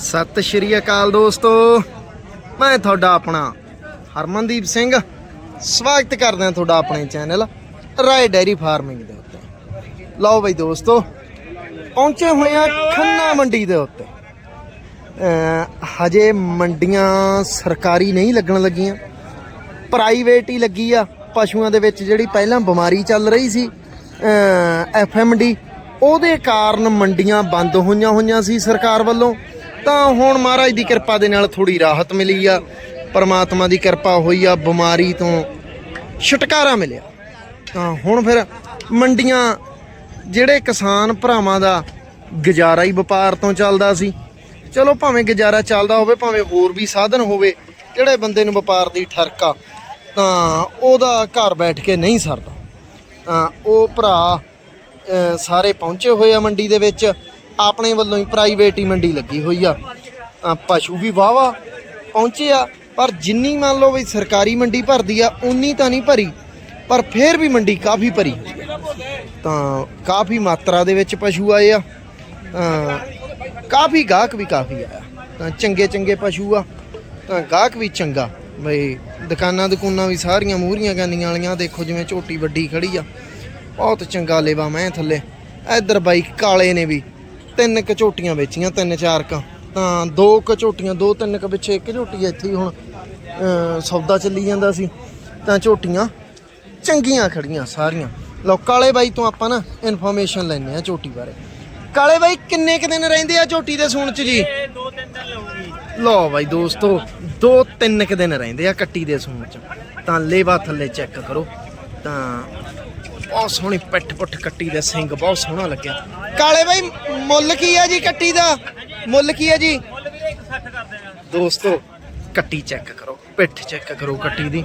ਸਤਿ ਸ਼੍ਰੀ ਅਕਾਲ ਦੋਸਤੋ। ਮੈਂ ਤੁਹਾਡਾ ਆਪਣਾ ਹਰਮਨਦੀਪ ਸਿੰਘ। ਸਵਾਗਤ ਕਰਦਾ ਤੁਹਾਡਾ ਆਪਣੇ ਚੈਨਲ ਰਾਏ ਡੈਰੀ ਫਾਰਮਿੰਗ ਦੇ ਉੱਤੇ। ਲਓ ਬਈ ਦੋਸਤੋ, ਪਹੁੰਚੇ ਹੋਏ ਆ ਖੰਨਾ ਮੰਡੀ ਦੇ ਉੱਤੇ। ਹਜੇ ਮੰਡੀਆਂ ਸਰਕਾਰੀ ਨਹੀਂ ਲੱਗਣ ਲੱਗੀਆਂ। ਪ੍ਰਾਈਵੇਟ ਹੀ ਲੱਗੀ ਆ। ਪਸ਼ੂਆਂ ਦੇ ਵਿੱਚ ਜਿਹੜੀ ਪਹਿਲਾਂ ਬਿਮਾਰੀ ਚੱਲ ਰਹੀ ਸੀ ਐਫਐਮਡੀ ਉਹਦੇ ਕਾਰਨ ਮੰਡੀਆਂ ਬੰਦ ਹੋਈਆਂ ਹੋਈਆਂ ਸੀ ਸਰਕਾਰ ਵੱਲੋਂ। ਤਾਂ ਹੁਣ ਮਹਾਰਾਜ ਦੀ ਕਿਰਪਾ ਦੇ ਨਾਲ ਥੋੜੀ ਰਾਹਤ ਮਿਲੀ ਆ, ਪਰਮਾਤਮਾ ਦੀ ਕਿਰਪਾ ਹੋਈ ਆ, ਬਿਮਾਰੀ ਤੋਂ ਛੁਟਕਾਰਾ ਮਿਲਿਆ। ਤਾਂ ਹੁਣ ਫਿਰ ਮੰਡੀਆਂ, ਜਿਹੜੇ ਕਿਸਾਨ ਭਰਾਵਾਂ ਦਾ ਗੁਜ਼ਾਰਾ ਹੀ ਵਪਾਰ ਤੋਂ ਚੱਲਦਾ ਸੀ। ਚਲੋ ਭਾਵੇਂ ਗੁਜ਼ਾਰਾ ਚੱਲਦਾ ਹੋਵੇ, ਭਾਵੇਂ ਹੋਰ ਵੀ ਸਾਧਨ ਹੋਵੇ, ਜਿਹੜੇ ਬੰਦੇ ਨੂੰ ਵਪਾਰ ਦੀ ਠਰਕ ਆ, ਤਾਂ ਉਹਦਾ ਘਰ ਬੈਠ ਕੇ ਨਹੀਂ ਸਰਦਾ। ਤਾਂ ਉਹ ਭਰਾ ਸਾਰੇ ਪਹੁੰਚੇ ਹੋਏ ਆ ਮੰਡੀ ਦੇ ਵਿੱਚ। ਆਪਣੇ ਵੱਲੋਂ ਹੀ ਪ੍ਰਾਈਵੇਟ ਹੀ ਮੰਡੀ ਲੱਗੀ ਹੋਈ ਆ। ਤਾਂ ਪਸ਼ੂ ਵੀ ਵਾਵਾ ਪਹੁੰਚੇ ਆ, ਪਰ ਜਿੰਨੀ ਮੰਨ ਲਓ ਵੀ ਸਰਕਾਰੀ ਮੰਡੀ ਭਰਦੀ ਆ, ਉਨੀ ਤਾਂ ਨਹੀਂ ਭਰੀ, ਪਰ ਫਿਰ ਵੀ ਮੰਡੀ ਕਾਫੀ ਭਰੀ। ਹੋਈ ਆ ਤਾਂ ਕਾਫੀ ਮਾਤਰਾ ਦੇ ਵਿੱਚ ਪਸ਼ੂ ਆਏ ਆ। ਤਾਂ ਕਾਫੀ ਗਾਹਕ ਵੀ ਕਾਫੀ ਆਇਆ। ਤਾਂ ਚੰਗੇ ਚੰਗੇ ਪਸ਼ੂ ਆ। ਤਾਂ ਗਾਹਕ ਵੀ ਚੰਗਾ। ਬਈ ਦੁਕਾਨਾਂ ਦੁਕਾਨਾਂ ਵੀ ਸਾਰੀਆਂ ਮੂਹਰੀਆਂ ਗੰਦੀਆਂ ਵਾਲੀਆਂ, ਦੇਖੋ ਜਿਵੇਂ ਝੋਟੀ ਵੱਡੀ ਖੜੀ ਆ। ਬਹੁਤ ਚੰਗਾ ਲੇਵਾ ਮੈਂ ਥੱਲੇ। ਇੱਧਰ ਬਾਈ ਕਾਲੇ ਨੇ ਵੀ ਤਿੰਨ ਕ ਝੋਟੀਆਂ ਵੇਚੀਆਂ ਤਿੰਨ ਚਾਰ ਕ। ਤਾਂ ਦੋ ਕ ਝੋਟੀਆਂ ਦੋ ਤਿੰਨ ਕ ਪਿੱਛੇ ਇੱਕ ਝੋਟੀ ਇੱਥੇ ਹੀ ਹੁਣ ਸੌਦਾ ਚੱਲੀ ਜਾਂਦਾ ਸੀ। ਤਾਂ ਝੋਟੀਆਂ ਚੰਗੀਆਂ ਖੜੀਆਂ ਸਾਰੀਆਂ। ਲਓ ਕਾਲੇ ਬਾਈ ਤੋਂ ਆਪਾਂ ਨਾ ਇਨਫੋਰਮੇਸ਼ਨ ਲੈਣੇ ਆ ਝੋਟੀ ਬਾਰੇ। ਕਾਲੇ ਬਾਈ ਕਿੰਨੇ ਕ ਦਿਨ ਰਹਿੰਦੇ ਆ ਝੋਟੀ ਦੇ ਸੂਣ ਚ ਜੀ? ਦੋ ਤਿੰਨ ਦਿਨ ਲਊਗੀ। ਲਓ ਬਾਈ ਦੋਸਤੋ ਦੋ ਤਿੰਨ ਕ ਦਿਨ ਰਹਿੰਦੇ ਆ ਕੱਟੀ ਦੇ ਸੂਣ ਚ। ਤਾਂ ਲੇਵਾ ਥੱਲੇ ਚੈੱਕ ਕਰੋ। ਤਾਂ ਬਹੁਤ ਸੋਹਣੀ ਪਿੱਠ ਪੁੱਠ ਕੱਟੀ ਦੇ ਸਿੰਘ ਬਹੁਤ ਸੋਹਣਾ ਲੱਗਿਆ। ਕਾਲੇ ਬਾਈ ਮੁੱਲ ਕੀ ਆ ਜੀ ਕੱਟੀ ਦਾ? ਮੁੱਲ ਕੀ ਆ ਜੀ? ਮੁੱਲ ਵੀਰੇ 160 ਕਰ ਦੇਣਾ ਦੋਸਤੋ ਕੱਟੀ ਚੈੱਕ ਕਰੋ ਪਿੱਠ ਚੈੱਕ ਕਰੋ ਕੱਟੀ ਦੀ।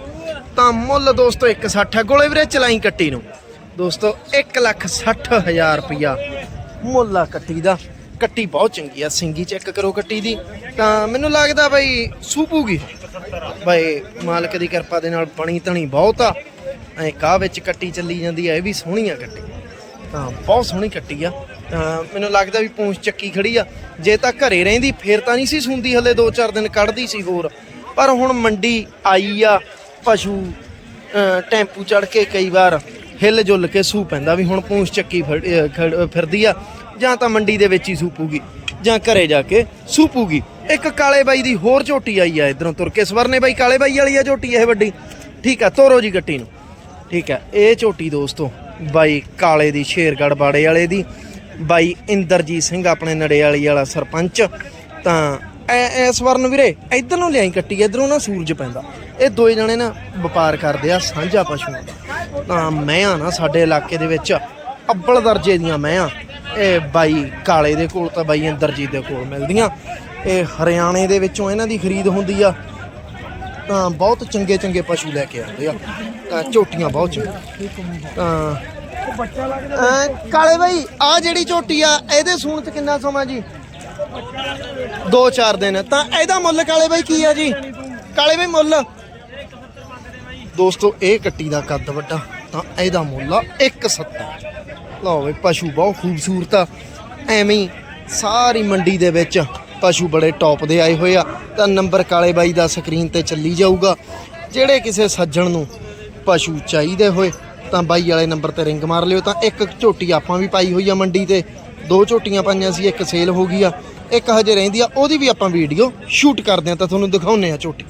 ਤਾਂ ਮੁੱਲ ਦੋਸਤੋ 160 ਹੈ ਗੋਲੇ ਵੀਰੇ ਚਲਾਈ ਕੱਟੀ ਨੂੰ। ਦੋਸਤੋ 1 ਲੱਖ 60 ਹਜ਼ਾਰ ਰੁਪਇਆ ਮੁੱਲ ਆ ਕੱਟੀ ਦਾ। ਕੱਟੀ ਬਹੁਤ ਚੰਗੀ ਆ ਸਿੰਗੀ ਚੈੱਕ ਕਰੋ ਕੱਟੀ ਦੀ। ਤਾਂ ਮੈਨੂੰ ਲੱਗਦਾ ਬਈ ਸੂਪੂਗੀ। ਬਈ ਮਾਲਕ ਦੀ ਕਿਰਪਾ ਦੇ ਨਾਲ ਬਣੀ ਤਣੀ ਬਹੁਤ ਆ। ਐ ਕਾਹ ਵਿੱਚ ਕੱਟੀ ਚੱਲੀ ਜਾਂਦੀ ਆ, ਇਹ ਵੀ ਸੋਹਣੀ ਆ ਕੱਟੀ ਤਾਂ ਬਹੁਤ ਸੋਹਣੀ ਕੱਟੀ ਆ। ਤਾਂ ਮੈਨੂੰ ਲੱਗਦਾ ਵੀ ਪੂੰਛ ਚੱਕੀ ਖੜੀ ਆ। ਜੇ ਤਾਂ ਘਰੇ ਰਹਿੰਦੀ, ਫੇਰ ਤਾਂ ਨਹੀਂ ਸੀ ਸੁੰਦੀ, ਹਲੇ 2-4 ਦਿਨ ਕੱਢਦੀ ਸੀ ਹੋਰ। ਪਰ ਹੁਣ ਮੰਡੀ ਆਈ ਆ, ਪਸ਼ੂ ਟੈਂਪੂ ਚੜ ਕੇ ਕਈ ਵਾਰ ਹਿੱਲ ਜੁੱਲ ਕੇ ਸੂ ਪੈਂਦਾ ਵੀ ਹੁਣ ਪੂੰਛ ਚੱਕੀ ਫੜ- ਖੜ- ਫਿਰਦੀ ਆ। ਜਾਂ ਤਾਂ ਮੰਡੀ ਦੇ ਵਿੱਚ ਹੀ ਸੂਪੂਗੀ, ਜਾਂ ਘਰੇ ਜਾ ਕੇ ਸੂਪੂਗੀ। ਇੱਕ ਕਾਲੇ ਬਾਈ ਦੀ ਹੋਰ ਝੋਟੀ ਆਈ ਆ, ਇਧਰੋਂ ਤੁਰ ਕੇ। ਸਵਰਨੇ ਬਾਈ ਕਾਲੇ ਬਾਈ ਵਾਲੀ ਆ ਝੋਟੀ, ਇਹ ਵੱਡੀ। ਠੀਕ ਆ, ਤੋਰੋ ਜੀ ਗੱਟੀ ਨੂੰ। ਠੀਕ ਹੈ, ਇਹ ਝੋਟੀ ਦੋਸਤੋ, ਬਾਈ ਕਾਲੇ ਦੀ ਸ਼ੇਰਗੜ ਬਾੜੇ ਵਾਲੇ ਦੀ, ਬਾਈ ਇੰਦਰਜੀਤ ਸਿੰਘ ਆਪਣੇ ਨੜੇਵਾਲੀ ਵਾਲਾ ਸਰਪੰਚ। ਤਾਂ ਐ ਇਸ ਵਰਨ ਵੀਰੇ, ਇਧਰ ਨੂੰ ਲਿਆਈ ਕੱਟੀ, ਇਧਰੋਂ ਨਾ ਸੂਰਜ ਪੈਂਦਾ। ਇਹ ਦੋਏ ਜਣੇ ਨਾ ਵਪਾਰ ਕਰਦੇ ਆ, ਸਾਂਝਾ ਪਸ਼ੂਆਂ ਦਾ ਤਾਂ ਮੈਂ ਆ ਨਾ, ਸਾਡੇ ਇਲਾਕੇ ਦੇ ਵਿੱਚ ਅੱਬਲ ਦਰਜੇ ਦੀਆਂ ਮੈਂ ਆ। ਇਹ ਬਾਈ ਕਾਲੇ ਦੇ ਕੋਲ ਤਾਂ ਬਾਈ ਇੰਦਰਜੀਤ ਦੇ ਕੋਲ ਮਿਲਦੀਆਂ। ਇਹ ਹਰਿਆਣੇ ਦੇ ਵਿੱਚੋਂ ਇਹਨਾਂ ਦੀ ਖਰੀਦ ਹੁੰਦੀ ਆ। ਬਹੁਤ ਚੰਗੇ ਚੰਗੇ ਪਸ਼ੂ ਲੈ ਕੇ ਆਉਂਦੇ ਆ। ਤਾਂ ਝੋਟੀਆਂ ਬਹੁਤ ਚੰਗੀਆਂ। ਤਾਂ ਕਾਲੇ ਬਾਈ ਆ ਜਿਹੜੀ ਝੋਟੀ ਆ, ਇਹਦੇ ਸੂਣ ਚ ਕਿੰਨਾ ਸਮਾਂ ਜੀ? 2-4 ਦਿਨ। ਤਾਂ ਇਹਦਾ ਮੁੱਲ ਕਾਲੇ ਬਾਈ ਕੀ ਆ ਜੀ? ਕਾਲੇ ਬਾਈ ਮੁੱਲ? ਦੋਸਤੋ, ਇਹ ਕੱਟੀ ਦਾ ਕੱਦ ਵੱਡਾ, ਤਾਂ ਇਹਦਾ ਮੁੱਲ ਆ 170 ਲਓ ਬਈ, ਪਸ਼ੂ ਬਹੁਤ ਖੂਬਸੂਰਤ ਆ। ਐਵੇਂ ਸਾਰੀ ਮੰਡੀ ਦੇ ਵਿੱਚ ਪਸ਼ੂ ਬੜੇ ਟੌਪ ਦੇ ਆਏ ਹੋਏ ਆ, ਤਾਂ ਨੰਬਰ ਕਾਲੇ ਬਾਈ ਦਾ ਸਕਰੀਨ ਤੇ ਚੱਲੀ ਜਾਊਗਾ। ਜਿਹੜੇ ਕਿਸੇ ਸੱਜਣ ਨੂੰ ਪਸ਼ੂ ਚਾਹੀਦੇ ਹੋਏ, ਤਾਂ ਬਾਈ ਵਾਲੇ ਨੰਬਰ ਤੇ ਰਿੰਗ ਮਾਰ ਲਿਓ। ਤਾਂ ਇੱਕ ਝੋਟੀ ਆਪਾਂ ਵੀ ਪਾਈ ਹੋਈ ਆ ਮੰਡੀ ਤੇ। ਦੋ ਝੋਟੀਆਂ ਪਾਈਆਂ ਸੀ, ਇੱਕ ਸੇਲ ਹੋ ਗਈ ਆ, ਇੱਕ ਹਜੇ ਰਹਿੰਦੀ ਆ, ਉਹਦੀ ਵੀ ਆਪਾਂ ਵੀਡੀਓ ਸ਼ੂਟ ਕਰਦੇ ਆ, ਤਾਂ ਤੁਹਾਨੂੰ ਦਿਖਾਉਨੇ ਆ ਝੋਟੀ।